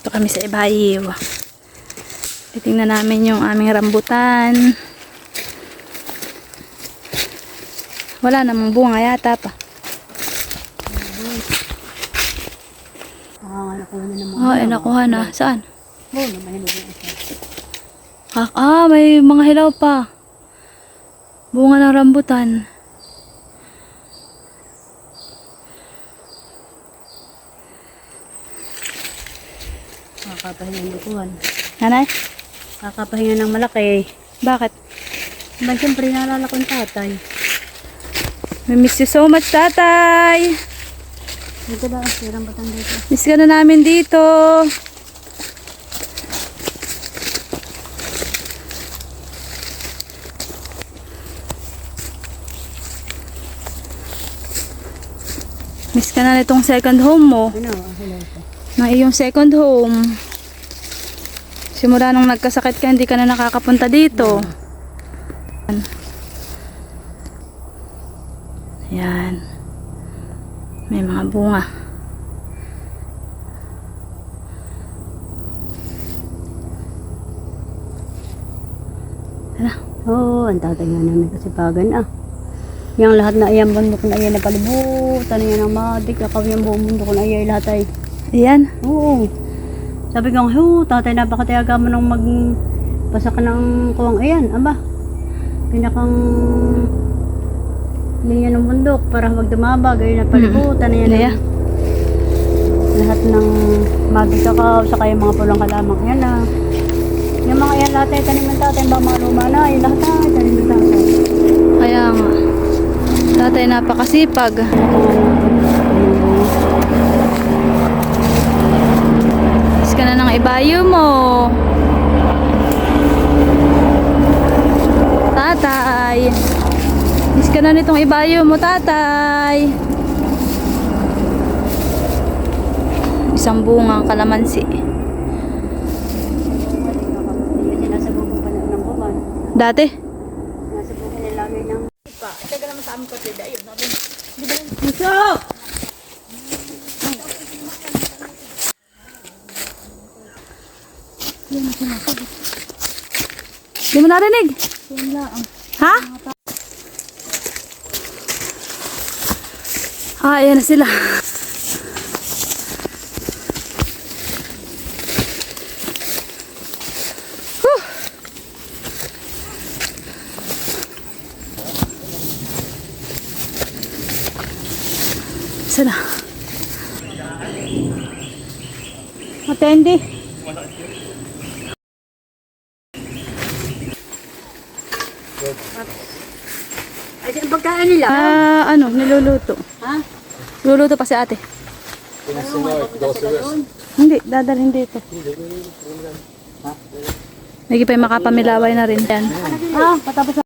Ito kami sa Ibayiw. Titingnan namin yung aming rambutan. Wala namang bunga yata pa. Ah, nakuha na naman. Oh, eh, nakuha na. Saan? Oo, naman. Ah, ah, may mga hilaw pa. Bunga ng rambutan. Kakapahinga ng kuhan. Nanay? Kakapahinga ng malaki. Bakit? Ba, siyempre naalala ko yung tatay. We miss you so much, tatay. Dito ba? Sirang batang dito. Miss ka na namin dito. Miss ka na nitong second home mo. Ano? Hello. Na iyong second home. Simula nung nagkasakit ka, hindi ka na nakakapunta dito. Yan. May mga bunga. Ano? Oo, ang tatay nga namin kasi pagan ah. Yung lahat na ayan bundok na ayan na palibutan yan ang madik. Akaw yung buong bundok na ayan lahat ay. Ayan. Oo. Sabi ko, hu, tatay napakatayaga mo nang mag pasak ng kuwang ayan. Aba, pinakang linya ng bundok para wag dumabag. Ayun na palibutan ayan. Lea. Lahat ng magkakaw, saka yung mga pulang kalamang yan na. Yung mga yan lahat ay tanim ng tatay, ba mga luma na, yung lahat ay tanim ng tatay. Kaya nga. Tatay napakasipag. Miss ka ibayo mo. Tatay. Miss ka na nitong ibayo mo, tatay. Isang bungang kalamansi. Kasi nasa bubong pa ng buwan. Dati? Nasa bubong nilagay ng... Di mo narinig? Ha? Ah, ayan na sila. Huh. Sila. Attende. Ay, ang pagkain nila. Ah, ano, niluluto. Ha? Luluto pa si ate. Hindi, dadalhin dito. Yung makapamilaway na rin. Yan. Ah, patapos